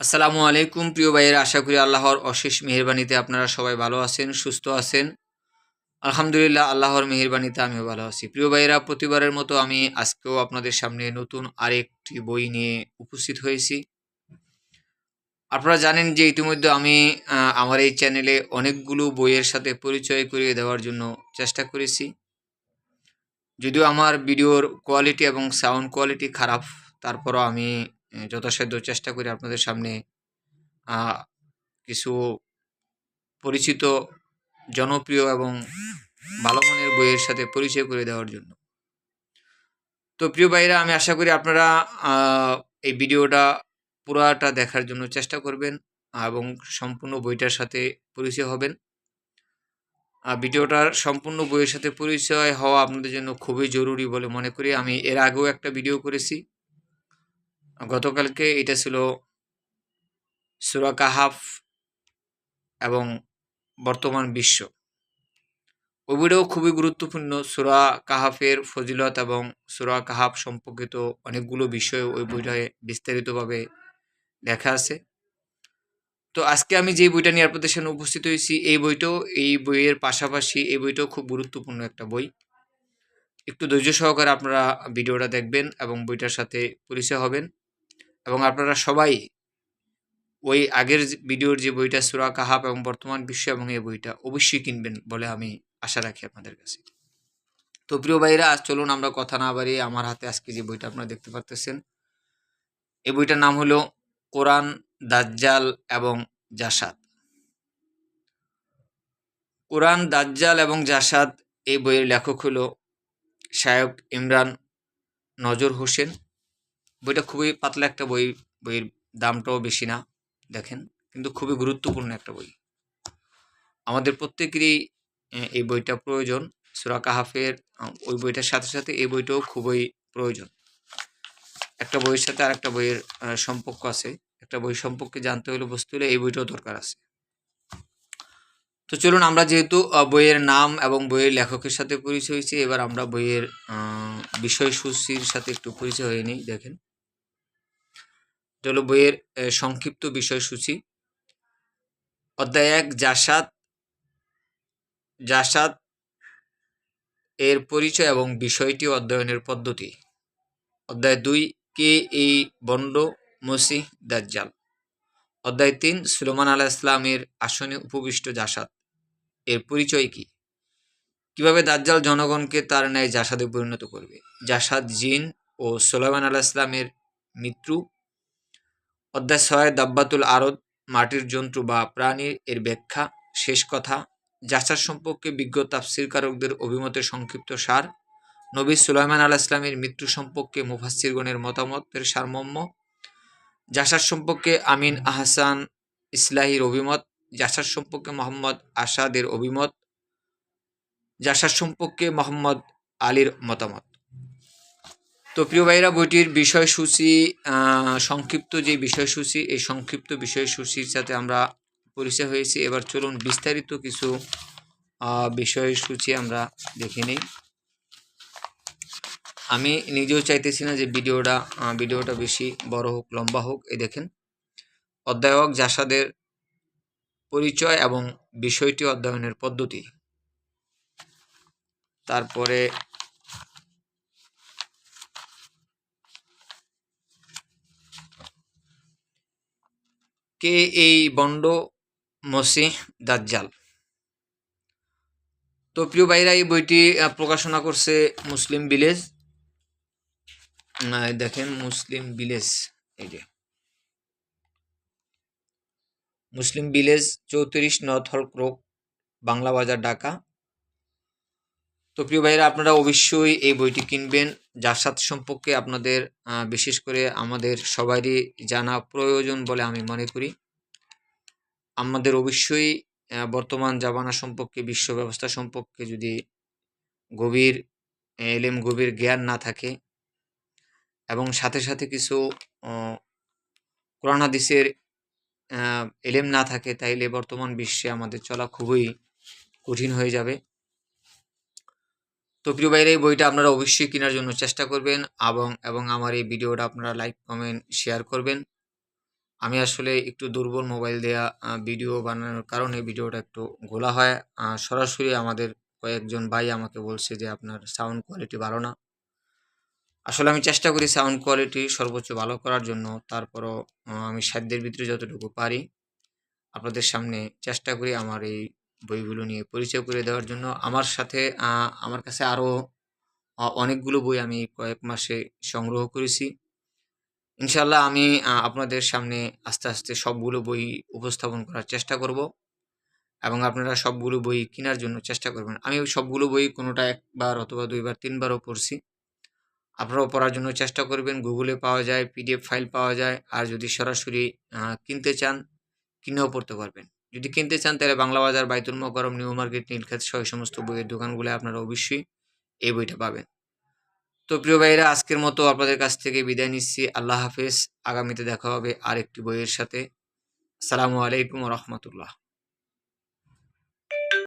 আসসালামু আলাইকুম, প্রিয় ভাইয়েরা। আশা করি আল্লাহর অশেষ মেহেরবানিতে আপনারা সবাই ভালো আছেন, সুস্থ আছেন। আলহামদুলিল্লাহ, আল্লাহর মেহেরবানিতে আমিও ভালো আছি। প্রিয় ভাইয়েরা, প্রতিবারের মতো আমি আজকেও আপনাদের সামনে নতুন আরেকটি বই নিয়ে উপস্থিত হয়েছি। আপনারা জানেন যে ইতিমধ্যে আমি আমার এই চ্যানেলে অনেকগুলো বইয়ের সাথে পরিচয় করিয়ে দেওয়ার জন্য চেষ্টা করেছি। যদিও আমার ভিডিওর কোয়ালিটি এবং সাউন্ড কোয়ালিটি খারাপ, তারপরও আমি যথাসাধ্য চেষ্টা করি আপনাদের সামনে কিছু পরিচিত, জনপ্রিয় এবং ভালো মনের বইয়ের সাথে পরিচয় করে দেওয়ার জন্য। তো প্রিয় ভাইরা আমি আশা করি আপনারা এই ভিডিওটা পুরাটা দেখার জন্য চেষ্টা করবেন এবং সম্পূর্ণ বইটার সাথে পরিচয় হবেন। ভিডিওটার সম্পূর্ণ বইয়ের সাথে পরিচয় হওয়া আপনাদের জন্য খুবই জরুরি বলে মনে করি। আমি এর আগেও একটা ভিডিও করেছি। গতকালকে এটা ছিল সুরা কাহাফ এবং বর্তমান বিশ্ব। ওই খুবই গুরুত্বপূর্ণ। সুরা কাহাফের ফজিলত এবং সুরা কাহাফ সম্পর্কিত অনেকগুলো বিষয় ওই বইটায় বিস্তারিতভাবে লেখা আছে। তো আজকে আমি যে বইটা নিয়ে আপনাদের সামনে উপস্থিত হয়েছি, এই বইটাও, এই বইয়ের পাশাপাশি এই বইটাও খুব গুরুত্বপূর্ণ একটা বই। একটু ধৈর্য সহকারে আপনারা ভিডিওটা দেখবেন এবং বইটার সাথে পরিচয় হবেন। এবং আপনারা সবাই ওই আগের ভিডিওর যে বইটা, সুরা কাহাব এবং বর্তমান বিশ্ব এবং এই বইটা অবশ্যই কিনবেন বলে আমি আশা রাখি আপনাদের কাছে। তো প্রিয় ভাইরা, আজ চলুন আমরা কথা না বাড়িয়ে আমার হাতে আজকে যে বইটা আপনারা দেখতে পারতেছেন। এই বইটার নাম হলো কোরআন, দাজ্জাল এবং জাসাদ। কোরআন, দাজ্জাল এবং জাসাদ এই বইয়ের লেখক হলো শায়ক ইমরান নজর হোসেন। বইটা খুবই পাতলা একটা বই, বইয়ের দামটাও বেশি না, দেখেন, কিন্তু খুবই গুরুত্বপূর্ণ একটা বই। আমাদের প্রত্যেকেরই এই বইটা প্রয়োজন, সুরা কাহাফের ওই বইটার সাথে সাথে এই বইটাও খুবই প্রয়োজন। একটা বইয়ের সাথে আর একটা বইয়ের সম্পর্ক আছে। একটা বই সম্পর্কে জানতে হলে বুঝতে হলে এই বইটাও দরকার আছে। তো চলুন আমরা যেহেতু বইয়ের নাম এবং বইয়ের লেখকের সাথে পরিচয় হয়েছি, এবার আমরা বইয়ের বিষয়সূচির সাথে একটু পরিচয় হয়ে নিই, দেখেন। হলো বইয়ের সংক্ষিপ্ত বিষয়সূচি। অধ্যায় এক, জাসাদ জাসাদ এর পরিচয় এবং বিষয়টি অধ্যয়নের পদ্ধতি। অধ্যায় দুই, কে এই বন্ড মসিহ দাজ্জাল? অধ্যায় তিন, সুলেমান আলাহ ইসলামের আসনে উপবিষ্ট জাসাদ। এর পরিচয় কি? কীভাবে দাজ্জাল জনগণকে তার ন্যায় জাসাদে পরিণত করবে? জাসাদ, জিন ও সুলেমান আলাহ ইসলামের মৃত্যু, অধ্যায় ছয়, দাব্বাতুল আরদ, মাটির জন্তু বা প্রাণীর এর ব্যাখ্যা, শেষ কথা, জাসাদ সম্পর্কে বিজ্ঞ তাফসিরকারকদের অভিমতের সংক্ষিপ্ত সার, নবী সুলাইমান আলাহ ইসলামের মৃত্যু সম্পর্কে মুফাসিরগণের মতামতের সারমর্ম, জাসাদ সম্পর্কে আমিন আহসান ইসলাহির অভিমত জাসাদ সম্পর্কে মোহাম্মদ আসাদের অভিমত, জাসাদ সম্পর্কে মোহাম্মদ আলীর মতামত। তো প্রিয় ভাইরা বইটির বিষয়সূচি সংক্ষিপ্ত যে বিষয়সূচি, এই সংক্ষিপ্ত বিষয়সূচির সাথে আমরা পরিচয় হয়েছি। এবার চলুন বিস্তারিত কিছু বিষয়সূচি আমরা দেখে নিই। আমি নিজেও চাইতেছি না যে ভিডিওটা ভিডিওটা বেশি বড় হোক, লম্বা হোক এই দেখেন। অধ্যায়ক জাসাদের পরিচয় এবং বিষয়টি অধ্যয়নের পদ্ধতি। তারপরে কে এই বন্ড মসিহ দাজ্জাল? তো প্রিয় ভাইরা, এই বইটি প্রকাশনা করছে মুসলিম ভিলেজ। দেখেন মুসলিম ভিলেজ, এই যে। মুসলিম ভিলেজ, চৌত্রিশ নর্থ হল ক্রোক বাংলা বাজার, ঢাকা। তো প্রিয় ভাইরা আপনারা অবশ্যই এই বইটি কিনবেন। জাসাদ সম্পর্কে আপনাদের বিশেষ করে আমাদের সবারই জানা প্রয়োজন বলে আমি মনে করি। আমাদের অবশ্যই বর্তমান জামানা সম্পর্কে, বিশ্ব ব্যবস্থা সম্পর্কে যদি গভীর, এলেম, গভীর জ্ঞান না থাকে এবং সাথে সাথে কিছু কোরআন হাদিসের এলেম না থাকে তাইলে বর্তমান বিশ্বে আমাদের চলা খুবই কঠিন হয়ে যাবে তো প্রিয় বাইরে এই বইটা আপনারা অবশ্যই কেনার জন্য চেষ্টা করবেন এবং এবং আমার এই ভিডিওটা আপনারা লাইক কমেন্ট শেয়ার করবেন আমি আসলে একটু দুর্বল মোবাইল দেয়া ভিডিও বানানোর কারণে ভিডিওটা একটু গোলা হয়। সরাসরি আমাদের কয়েকজন ভাই আমাকে বলছে যে, "আপনার সাউন্ড কোয়ালিটি ভালো না।" আসলে আমি চেষ্টা করি সাউন্ড কোয়ালিটি সর্বোচ্চ ভালো করার জন্য। তারপরও আমি সাধ্যের ভিতরে যতটুকু পারি আপনাদের সামনে চেষ্টা করি আমার এই বইগুলো নিয়ে পরিচয় করে দেওয়ার জন্য। আমার সাথে আমার কাছে আরও অনেকগুলো বই আমি কয়েক মাসে সংগ্রহ করেছি। ইনশাল্লাহ আমি আপনাদের সামনে আস্তে, আস্তে সবগুলো বই উপস্থাপন করার চেষ্টা করব। এবং আপনারা সবগুলো বই কেনার জন্য চেষ্টা করবেন। আমি সবগুলো বই কোনোটা একবার অথবা দুইবার তিনবারও পড়ছি। আপনারাও পড়ার জন্য চেষ্টা করবেন। গুগলে পাওয়া যায়, পিডিএফ ফাইল পাওয়া যায়। আর যদি সরাসরি কিনতে চান, কিনেও পড়তে পারবেন। যদি কিনতে চান তাহলে বাংলা বাজার, বাইতুল মোকাররম, নিউ মার্কেট, নীলক্ষেত সহ সমস্ত বইয়ের দোকানগুলো আপনারা অবশ্যই এই বইটা পাবেন। তো প্রিয় ভাইয়েরা আজকের মতো আপনাদের কাছ থেকে বিদায় নিচ্ছি। আল্লাহ হাফেজ। আগামীতে দেখা হবে আরেকটি বইয়ের সাথে। আসসালামু আলাইকুম রাহমাতুল্লাহ।